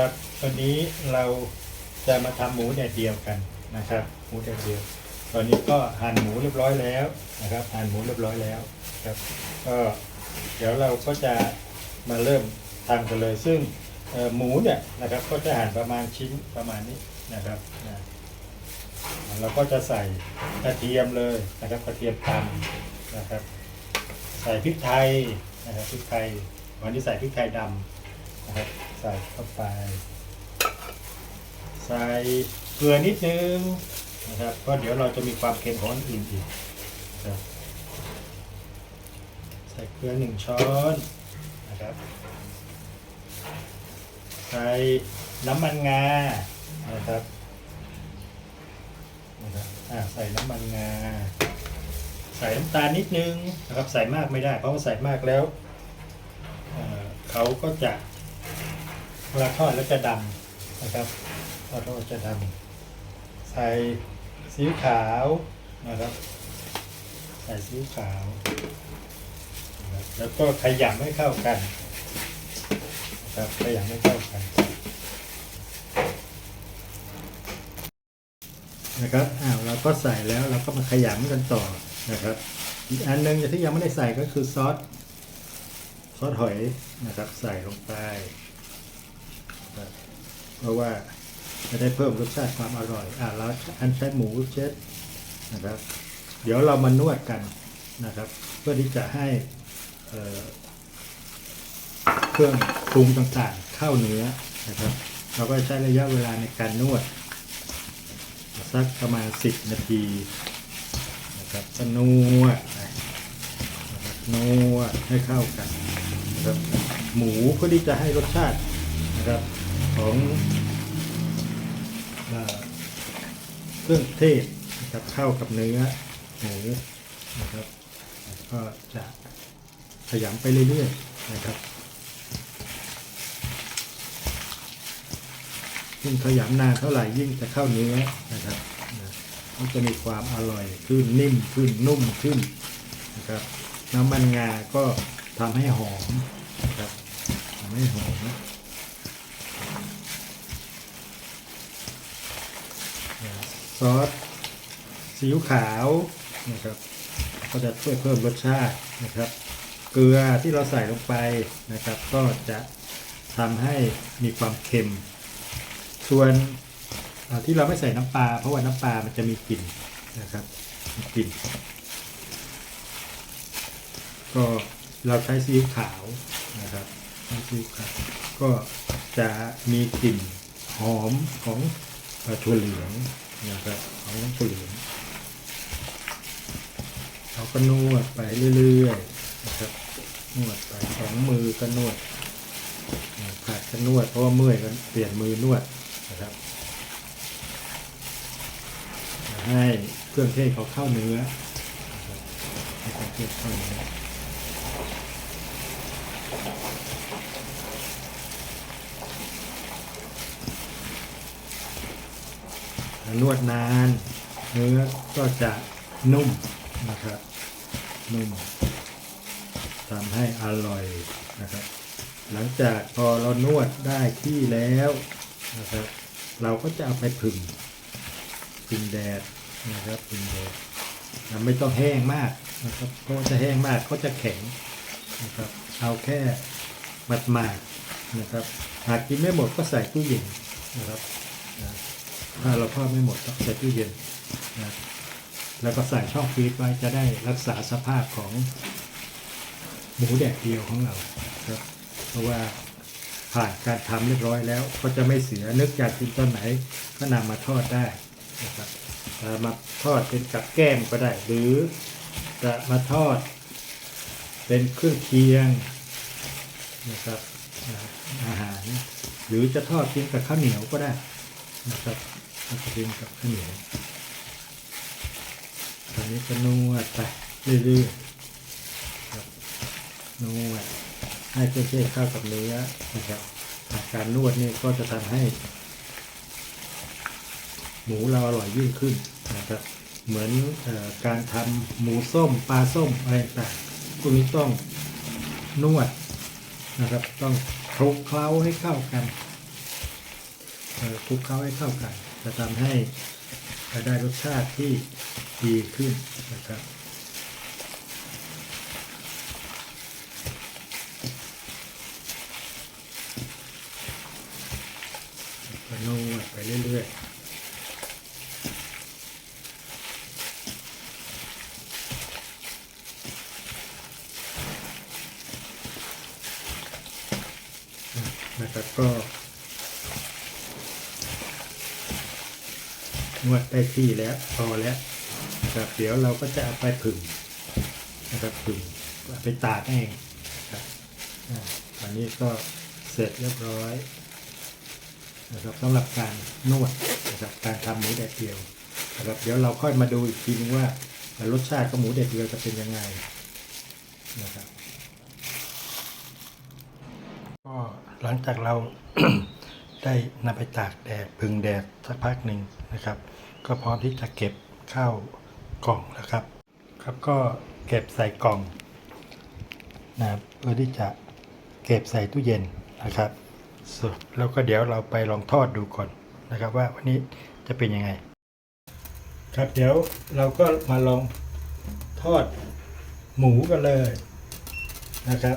ครับวันนี้เราจะมาทำหมูแดดเดียวกันนะครับ หมูแดดเดียว ตอนนี้ก็หั่นหมูเรียบร้อยแล้วนะครับ หั่นหมูเรียบร้อยแล้วครับ ก็เดี๋ยวเราก็จะมาเริ่มทำกันเลย ซึ่งหมูเนี่ยนะครับก็จะหั่นประมาณชิ้นประมาณนี้นะครับนะเราก็จะใส่กระเทียมเลยนะครับกระเทียมตำนะครับ ใส่พริกไทยนะครับพริกไทยวันนี้ใส่พริกไทยดำนะครับ ใส่เข้าไป ใส่เกลือนิดนึงนะครับเพราะเดี๋ยวเราจะมีความเค็มของอื่นอีกครับใส่เกลือหนึ่งช้อนนะครับ ใส่น้ำมันงานะครับนะครับอ่าใส่น้ำมันงา ใส่น้ำตาลนิดนึงนะครับ ใส่มากไม่ได้ เพราะว่าใส่มากแล้วเขาก็จะ เวลาทอดแล้วจะดำนะครับทอดแล้วจะดำใส่ซีอิ๊วขาวนะครับ ใส่ซีอิ๊วขาว แล้วก็ขยำให้เข้ากันนะครับขยำให้เข้ากันนะครับ อ้าว เราก็ใส่แล้ว เราก็มาขยำกันต่อนะครับ อีกอันหนึงที่ยังไม่ได้ใส่ก็คือซอส ซอสหอยนะครับ ใส่ลงไป เพราะว่าจะได้เพิ่มรสชาติความอร่อย อ่าแล้วอันใช้หมูเช็ดนะครับ เดี๋ยวเรามานวดกันนะครับ เพื่อที่จะให้เเครื่องปรุงต่างๆ เข้าเนื้อนะครับ เราก็ใช้ระยะเวลาในการนวด สักประมาณ 10 นาทีนะครับก็นวดนะครับนวดให้เข้ากันนะครับหมูเพื่อที่จะให้รสชาตินะครับ ของเครื่องเทศนะครับเข้ากับเนื้อหมูนะครับ ก็จะขยำไปเรื่อยๆนะครับยิ่งขยำนานเท่าไหร่ยิ่งจะเข้าเนื้อนะครับมันจะมีความอร่อยขึ้นนิ่มขึ้นนุ่มขึ้นนะครับน้ำมันงาก็ทำให้หอมนะครับทำให้หอมนะ ซอสซีอิ๊วขาวนะครับ ก็จะช่วยเพิ่มรสชาตินะครับ เกลือที่เราใส่ลงไปนะครับ ก็จะทำให้มีความเค็ม ส่วนที่เราไม่ใส่น้ำปลาเพราะว่าน้ำปลามันจะมีกลิ่นนะครับมีกลิ่น ก็เราใช้ซีอิ๊วขาวนะครับใช้ซีอิ๊วขาวก็จะมีกลิ่นหอมของถั่วเหลือง นะครับของถั่วเหลืองเราก็นวดไปเรื่อยๆนะครับนวดไปสองมือก็นวดผัดก็นวดเพราะว่าเมื่อยก็เปลี่ยนมือนวดนะครับให้เครื่องเทศเขาเข้าเนื้อให้เครื่องเทศเข้าเนื้อแล้ว นวดนาน เนื้อก็จะนุ่มนะครับ นุ่มทำให้อร่อยนะครับ หลังจากพอเรานวดได้ที่แล้วนะครับ เราก็จะเอาไปผึ่งผึ่งแดดนะครับผึ่งแดดไม่ต้องแห้งมากนะครับเพราะจะแห้งมากก็จะแข็งนะครับ เอาแค่มัดมาดๆนะครับ หากกินไม่หมดก็ใส่ตู้เย็นนะครับ ถ้าเราทอดไม่หมดก็ใส่ตู้เย็นนะแล้วก็ใส่ช่องฟรีซไว้จะได้รักษาสภาพของหมูแดดเดียวของเราครับเพราะว่าผ่านการทำเรียบร้อยแล้ว ก็จะไม่เสียนึกอยากกินตอนไหนก็นำมาทอดได้นะครับจะมาทอดเป็นกับแก้มก็ได้ หรือจะมาทอดเป็นเครื่องเคียงนะครับอาอาหาร หรือจะทอดกินกับข้าวเหนียวก็ได้นะครับ ทอดกินกับข้าวเหนียวตอนนี้ก็นวดไปเรื่อยๆนวดให้เครื่อเข้ากับเนื้อนะครับการนวดนี่ก็จะทำให้ หมูเราอร่อยยิ่งขึ้นนะครับเหมือนอการทำหมูส้มปลาส้มอะไรต่างๆพวกนี้ต้องนวดนะครับ ต้องคลุกเคล้าให้เข้ากันคลุกเคล้าให้เข้ากัน จะทำให้ได้รสชาติที่ดีขึ้นนะครับก็นวดไปเรื่อยๆนะครับก็ นวดได้ที่แล้วพอแล้วนะครับเดี๋ยวเราก็จะเอาไปผึ่งนะครับผึ่งไปตากเองนะครับอันนี้ก็เสร็จเรียบร้อยนะครับสำหรับการนวดนะครับการทำหมูแดดเดียวนะครับเดี๋ยวเราค่อยมาดูอีกทีนึงว่ารสชาติของหมูแดดเดียวจะเป็นยังไงนะครับก็หลังจากเรา ได้นำไปตากแดดพึ่งแดดสักพักหนึ่งนะครับ ก็พร้อมที่จะเก็บเข้ากล่องแล้วครับ ครับก็เก็บใส่กล่องนะครับเพื่อที่จะเก็บใส่ตู้เย็นนะครับส่วนแล้วก็เดี๋ยวเราไปลองทอดดูก่อนนะครับ ว่าวันนี้จะเป็นยังไง ครับเดี๋ยวเราก็มาลองทอดหมูกันเลยนะครับ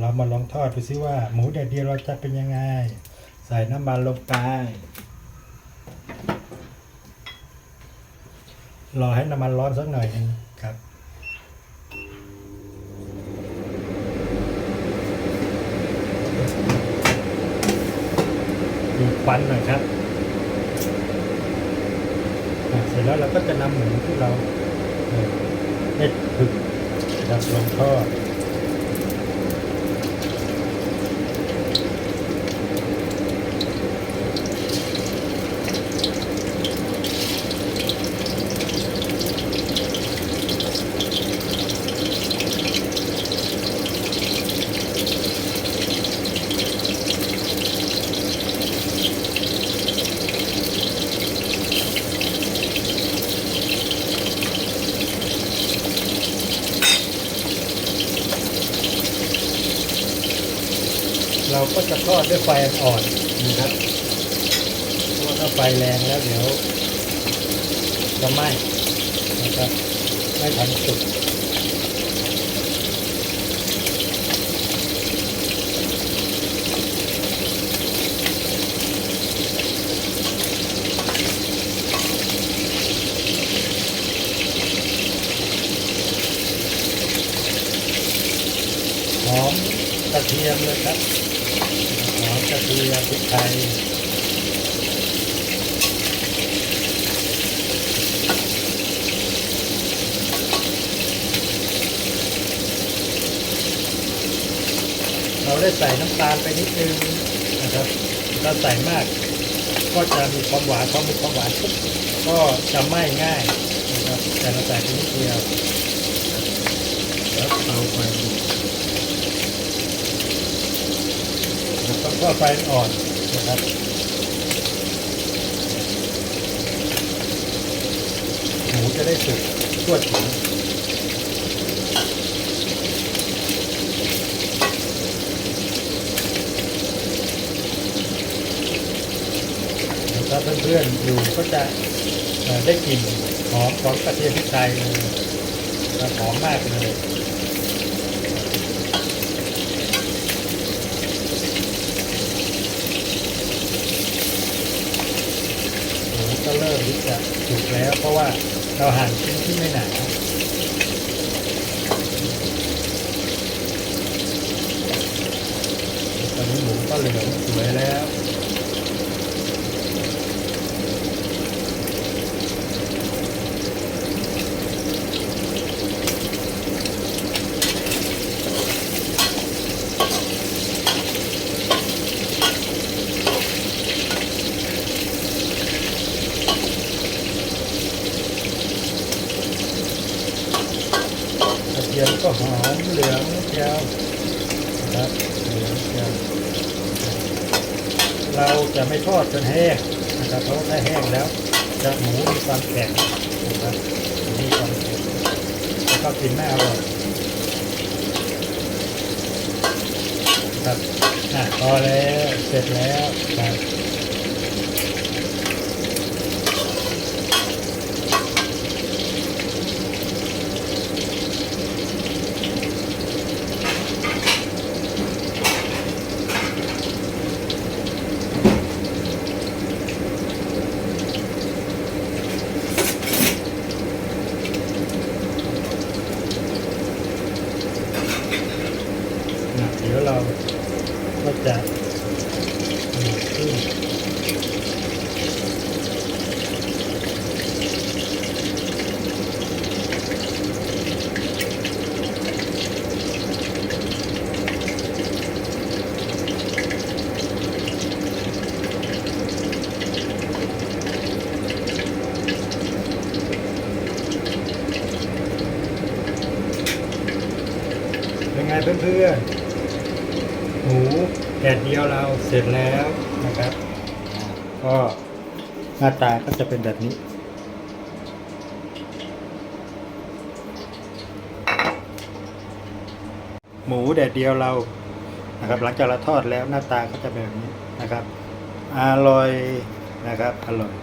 เรามาลองทอดดูซิว่า หมูแดดเดียวเราจะเป็นยังไง ใส่น้ำมันลงไป รอให้น้ำมันร้อนสักหน่อยนึงครับดูควันหน่อยครับ เสร็จแล้วเราก็จะนำหมูที่เราเอ่อได้ผึ่งนะครับลงทอด เราก็จะทอดด้วยไฟอ่อนนะครับเพราะว่าถ้าไฟแรงแล้วเดี๋ยวจะไหม้นะครับไม่ทันสุกหอมกระเทียมเลยครับ กระเทียมพริกไทยเราได้ใส่น้ำตาลไปนิดนึงนะครับถ้าใส่มาก ก็จะมีความหวานพอมีความหวานปุ๊บก็จะไหม้ง่ายนะครับแต่เราใส่ไปนิดเดียวแล้วเอาไปแล้ วก็ไฟอ่อนนะครับหมูจะได้สุกทั่วถึงถ้าเพื่อนๆอยู่ก็จะได้กลิ่นหอมของกระเทียมพริกไทยหอมมากเลย ห ถึงจะถูกแล้ว เพราะว่าเราหั่นชิ้นที่ไม่หนาตอนนี้หมูก็เหลืองสวยแล้วียงก็หอมเหลืองเจียวนะครับเหลืองเจียวเราจะไม่ทอดจนแห้งนะครับเพราะถ้าแห้งแล้วจะหมูมีความแข็งนะครับมีความแข็งแล้วก็กินไม่อร่อยนะครับอะพอแล้วเสร็จแล้วครับ นะเดี๋ยวเราก็จะหมุนขึ้นเป็นไงเพื่อนหมูแดดเดียวเราเสร็จแล้วนะครับ ก็หน้าตาก็จะเป็นแบบนี้ หมูแดดเดียวเรานะครับ หลังจากเราทอดแล้วหน้าตาก็จะเป็นแบบนี้นะครับ อร่อยนะครับ อร่อย